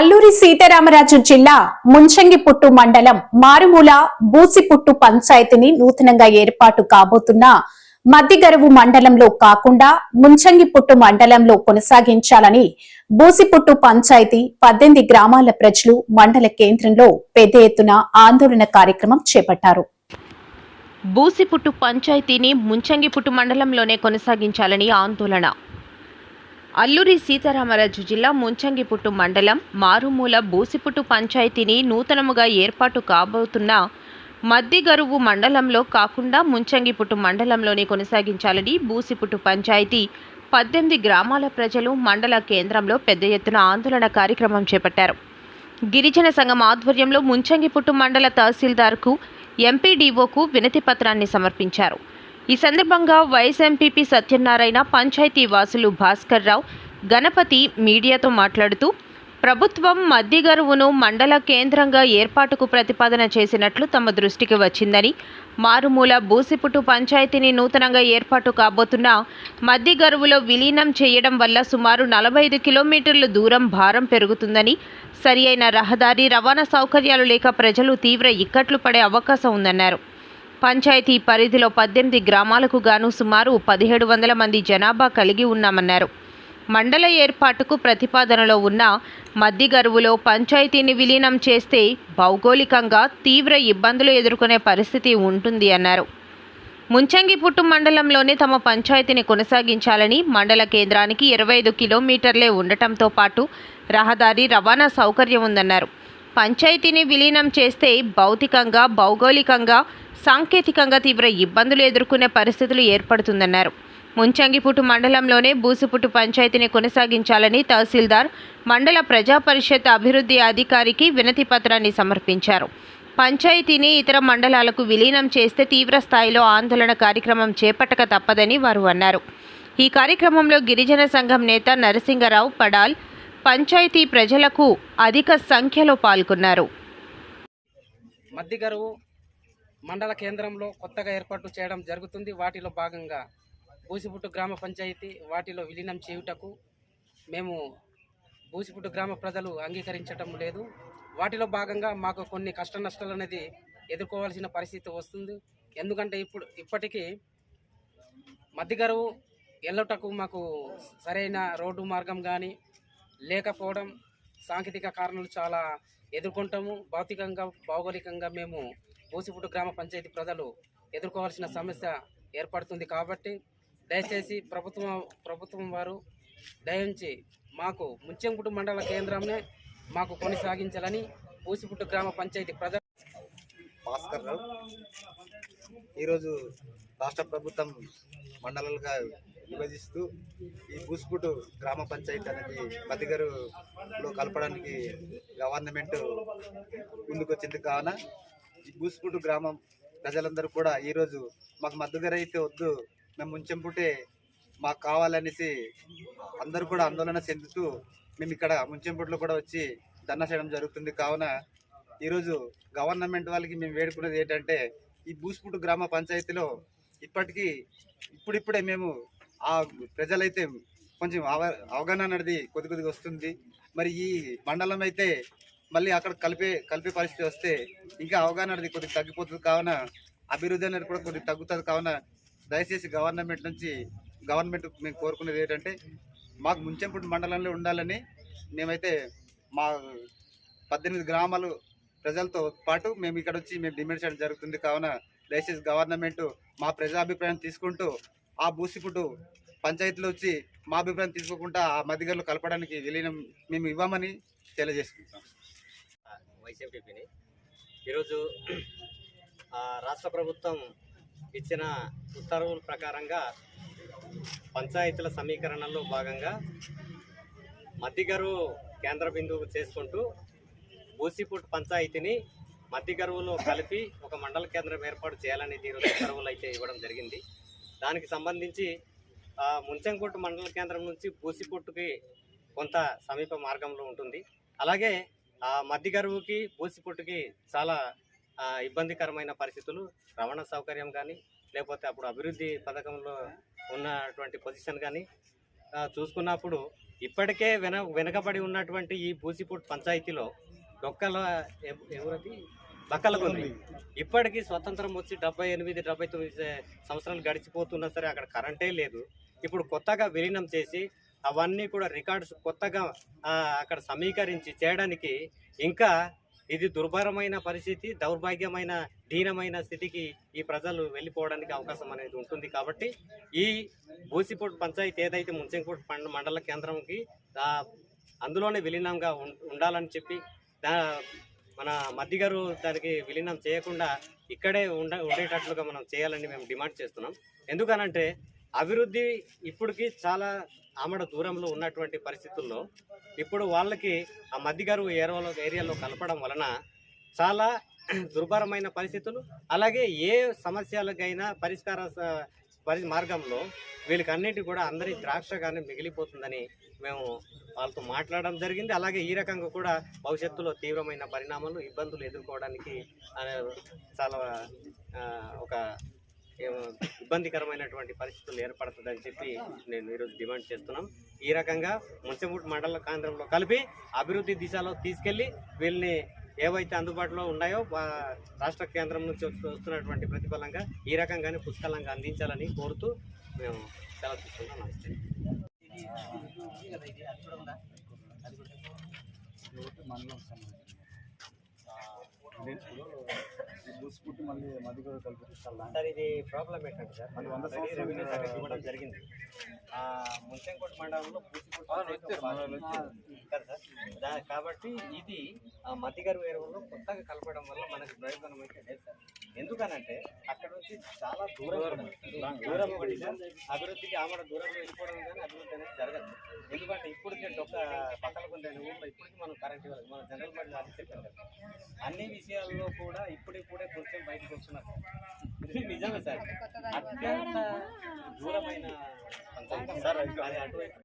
అల్లూరి సీతారామరాజు జిల్లా ముంచంగిపుట్టు మండలం మారుమూల బూసిపుట్టు పంచాయతీని నూతనంగా ఏర్పాటు కాబోతున్న మద్దిగరువు మండలంలో కాకుండా ముంచంగిపుట్టు మండలంలో కొనసాగించాలని బూసిపుట్టు పంచాయతీ పద్దెనిమిది గ్రామాల ప్రజలు మండల కేంద్రంలో పెద్ద ఎత్తున ఆందోళన కార్యక్రమం చేపట్టారు. బూసిపుట్టు పంచాయతీని ముంచంగిపుట్టు మండలంలోనే కొనసాగించాలని ఆందోళన. అల్లూరి సీతారామరాజు జిల్లా ముంచంగిపుట్టు మండలం మారుమూల బూసిపుట్టు పంచాయతీని నూతనముగా ఏర్పాటు కాబోతున్న మద్దిగరువు మండలంలో కాకుండా ముంచంగిపుట్టు మండలంలోనే కొనసాగించాలని బూసిపుట్టు పంచాయతీ పద్దెనిమిది గ్రామాల ప్రజలు మండల కేంద్రంలో పెద్ద ఎత్తున ఆందోళన కార్యక్రమం చేపట్టారు. గిరిజన సంఘం ఆధ్వర్యంలో ముంచంగిపుట్టు మండల తహసీల్దార్కు ఎంపీడీఓకు వినతి పత్రాన్ని సమర్పించారు. ఈ సందర్భంగా వైఎస్ ఎంపీపీ సత్యనారాయణ పంచాయతీ వాసులు భాస్కర్ రావు గణపతి మీడియాతో మాట్లాడుతూ ప్రభుత్వం మద్దిగరువును మండల కేంద్రంగా ఏర్పాటుకు ప్రతిపాదన చేసినట్లు తమ దృష్టికి వచ్చిందని మారుమూల బూసిపుట్టు పంచాయతీని నూతనంగా ఏర్పాటు కాబోతున్న మద్దిగరువులో విలీనం చేయడం వల్ల సుమారు నలభై ఐదు కిలోమీటర్ల దూరం భారం పెరుగుతుందని సరి అయిన రహదారి రవాణా సౌకర్యాలు లేక ప్రజలు తీవ్ర ఇక్కట్లు పడే అవకాశం ఉందన్నారు. పంచాయతీ పరిధిలో పద్దెనిమిది గ్రామాలకు గాను సుమారు పదిహేడు వందల మంది జనాభా కలిగి ఉన్నామన్నారు. మండల ఏర్పాటుకు ప్రతిపాదనలో ఉన్న మద్దిగరువులో పంచాయతీని విలీనం చేస్తే భౌగోళికంగా తీవ్ర ఇబ్బందులు ఎదుర్కొనే పరిస్థితి ఉంటుంది అన్నారు. ముంచంగిపుట్టు మండలంలోనే తమ పంచాయతీని కొనసాగించాలని మండల కేంద్రానికి ఇరవై ఐదు కిలోమీటర్లే ఉండటంతో పాటు రహదారి రవాణా సౌకర్యం ఉందన్నారు. పంచాయతీని విలీనం చేస్తే భౌతికంగా భౌగోళికంగా సాంకేతికంగా తీవ్ర ఇబ్బందులు ఎదుర్కొనే పరిస్థితులు ఏర్పడుతుందన్నారు. ముంచంగిపుట్టు మండలంలోనే బూసుపుట్టు పంచాయతీని కొనసాగించాలని తహసీల్దార్ మండల ప్రజా పరిషత్ అభివృద్ధి అధికారికి వినతి పత్రాన్ని సమర్పించారు. పంచాయతీని ఇతర మండలాలకు విలీనం చేస్తే తీవ్ర స్థాయిలో ఆందోళన కార్యక్రమం చేపట్టక తప్పదని వారు అన్నారు. ఈ కార్యక్రమంలో గిరిజన సంఘం నేత నరసింగరావు పడాల్ పంచాయతీ ప్రజలకు అధిక సంఖ్యలో పాల్గొన్నారు. మద్దిగరువు మండల కేంద్రంలో కొత్తగా ఏర్పాటు చేయడం జరుగుతుంది. వాటిలో భాగంగా బూసిపుట్టు గ్రామ పంచాయతీ వాటిలో విలీనం చేయుటకు మేము బూసిపుట్టు గ్రామ ప్రజలు అంగీకరించటం లేదు. వాటిలో భాగంగా మాకు కొన్ని కష్ట నష్టాలు అనేది ఎదుర్కోవాల్సిన పరిస్థితి వస్తుంది. ఎందుకంటే ఇప్పుడు ఇప్పటికీ మధ్యగరువు వెళ్ళటకు మాకు సరైన రోడ్డు మార్గం కానీ లేకపోవడం సాంకేతిక కారణాలు చాలా ఎదుర్కొంటాము. భౌతికంగా భౌగోళికంగా మేము బూసిపుట్టు గ్రామ పంచాయతీ ప్రజలు ఎదుర్కోవాల్సిన సమస్య ఏర్పడుతుంది కాబట్టి దయచేసి ప్రభుత్వం ప్రభుత్వం వారు దయించి మాకు ముంచెంకుటు మండల కేంద్రంనే మాకు కొనసాగించాలని బూసిపుట్టు గ్రామ పంచాయతీ ప్రజలు భాస్కర్ రావు. ఈరోజు రాష్ట్ర ప్రభుత్వం మండలాలుగా విభజిస్తూ ఈ బూస్పుటు గ్రామ పంచాయతీ అనేది మదిగరులో కలపడానికి గవర్నమెంట్ ముందుకొచ్చింది. కావున ఈ బూస్పుటు గ్రామం ప్రజలందరూ కూడా ఈరోజు మాకు మద్దతుగారు అయితే వద్దు మేము ముంచెంపుటే మాకు కావాలనేసి అందరూ కూడా ఆందోళన చెందుతూ మేము ఇక్కడ ముంచెంపుట్లో కూడా వచ్చి ధర్నా చేయడం జరుగుతుంది. కావున ఈరోజు గవర్నమెంట్ వాళ్ళకి మేము వేడుకునేది ఏంటంటే ఈ బూస్పుట్టు గ్రామ పంచాయతీలో ఇప్పటికీ ఇప్పుడిప్పుడే మేము ఆ ప్రజలైతే కొంచెం అవ అవగాహన అనేది కొద్ది కొద్దిగా వస్తుంది. మరి ఈ మండలం అయితే మళ్ళీ అక్కడ కలిపే కలిపే పరిస్థితి వస్తే ఇంకా అవగాహన అనేది కొద్దిగా తగ్గిపోతుంది కావున అభివృద్ధి అనేది కూడా కొద్దిగా తగ్గుతుంది కావున దయచేసి గవర్నమెంట్ నుంచి గవర్నమెంట్ మేము కోరుకునేది ఏంటంటే మాకు ముంచెంపుడు మండలంలో ఉండాలని మేమైతే మా పద్దెనిమిది గ్రామాలు ప్రజలతో పాటు మేము ఇక్కడ వచ్చి మేము డిమాండ్ చేయడం జరుగుతుంది కావున దయచేసి గవర్నమెంట్ మా ప్రజాభిప్రాయం తీసుకుంటూ ఆ బూసిపుట్టు పంచాయతీలో వచ్చి మా అభిప్రాయం తీసుకోకుండా ఆ మధ్యగారులు కలపడానికి విలీనం మేము ఇవ్వమని తెలియజేసుకుంటాం వైసీపీని ఈరోజు రాష్ట్ర ప్రభుత్వం ఇచ్చిన ఉత్తర్వుల ప్రకారంగా పంచాయతీల సమీకరణలో భాగంగా మద్దిగరు కేంద్ర బిందువు చేసుకుంటూ బూసిపుట్ పంచాయతీని మద్దిగరువులో కలిపి ఒక మండల కేంద్రం ఏర్పాటు చేయాలని ఈరోజు ఉత్తర్వులు అయితే ఇవ్వడం జరిగింది. దానికి సంబంధించి ముంచంకొట్టు మండల కేంద్రం నుంచి బూసిపొట్టుకి కొంత సమీప మార్గంలో ఉంటుంది. అలాగే ఆ మద్దిగరువుకి చాలా ఇబ్బందికరమైన పరిస్థితులు రవాణా సౌకర్యం కానీ లేకపోతే అప్పుడు అభివృద్ధి పథకంలో ఉన్నటువంటి పొజిషన్ కానీ చూసుకున్నప్పుడు ఇప్పటికే వెన వెనకబడి ఉన్నటువంటి ఈ బూసిపూట్ పంచాయతీలో డొక్కల ఎవరది? బక్కలకుంది ఇప్పటికీ స్వతంత్రం వచ్చి డెబ్బై ఎనిమిది డెబ్బై తొమ్మిది సంవత్సరాలు గడిచిపోతున్నా సరే అక్కడ కరెంటే లేదు. ఇప్పుడు కొత్తగా విలీనం చేసి అవన్నీ కూడా రికార్డ్స్ కొత్తగా అక్కడ సమీకరించి చేయడానికి ఇంకా ఇది దుర్భరమైన పరిస్థితి దౌర్భాగ్యమైన దీనమైన స్థితికి ఈ ప్రజలు వెళ్ళిపోవడానికి అవకాశం అనేది ఉంటుంది కాబట్టి ఈ బూసిపూట్ పంచాయతీ ఏదైతే ముంచెంకోట్ మండల కేంద్రంకి అందులోనే విలీనంగా ఉండాలని చెప్పి మన మధ్య గారు దానికి విలీనం చేయకుండా ఇక్కడే ఉండ ఉండేటట్లుగా మనం చేయాలని మేము డిమాండ్ చేస్తున్నాం. ఎందుకనంటే అభివృద్ధి ఇప్పటికి చాలా ఆమడ దూరంలో ఉన్నటువంటి పరిస్థితుల్లో ఇప్పుడు వాళ్ళకి ఆ మద్దిగారు ఏరియాలో ఏరియాలో కలపడం వలన చాలా దుర్భరమైన పరిస్థితులు అలాగే ఏ సమస్యలకైనా పరిష్కార పరి మార్గంలో వీళ్ళకి అన్నిటి కూడా అందరి ద్రాక్షగానే మిగిలిపోతుందని మేము వాళ్ళతో మాట్లాడడం జరిగింది. అలాగే ఈ రకంగా కూడా భవిష్యత్తులో తీవ్రమైన పరిణామాలు ఇబ్బందులు ఎదుర్కోవడానికి చాలా ఒక ఇబ్బందికరమైనటువంటి పరిస్థితులు ఏర్పడుతుందని చెప్పి నేను ఈరోజు డిమాండ్ చేస్తున్నాం. ఈ రకంగా ముంచమూటి మండల కేంద్రంలో కలిపి అభివృద్ధి దిశలో తీసుకెళ్ళి వీళ్ళని ఏవైతే అందుబాటులో ఉన్నాయో రాష్ట్ర కేంద్రం నుంచి వస్తున్నటువంటి ప్రతిఫలంగా ఈ రకంగానే పుష్కలంగా అందించాలని కోరుతూ మేము సెలవు తీసుకుంటాం నమస్తే. బూసిపుట్టు మళ్ళీ మధ్య కూడా సార్ ఇది ప్రాబ్లం ఏంటంటే సార్ మరి వంద సంవత్సరాలు ఇవ్వడం జరిగింది. ముంచెంకోట మండలంలో పూసికోట సార్. దా- కాబట్టి ఇది ఆ మధ్యగారు ఎరువులో కొత్తగా కలపడం వల్ల మనకి ప్రయోజనం అయితే లేదు సార్. ఎందుకనంటే అక్కడ నుంచి చాలా దూరం. దూరం. పడి సార్ అభివృద్ధికి ఆమడ దూరంలో వెళ్ళిపోవడం కానీ అభివృద్ధి అనేది జరగదు. ఎందుకంటే ఇప్పటికే ఒక పక్కన కొన్ని ఊళ్ళో ఇప్పటికి మనం కరెంట్ ఇవ్వాలి. మన జనరల్ బడ్జెట్ అది చెప్పాను కదా. అన్ని విషయాల్లో కూడా ఇప్పుడిప్పుడే కొంచెం బయటకు వస్తున్నారు నిజమే సార్. అత్యంత దూరమైన సార్ అది అటువైపు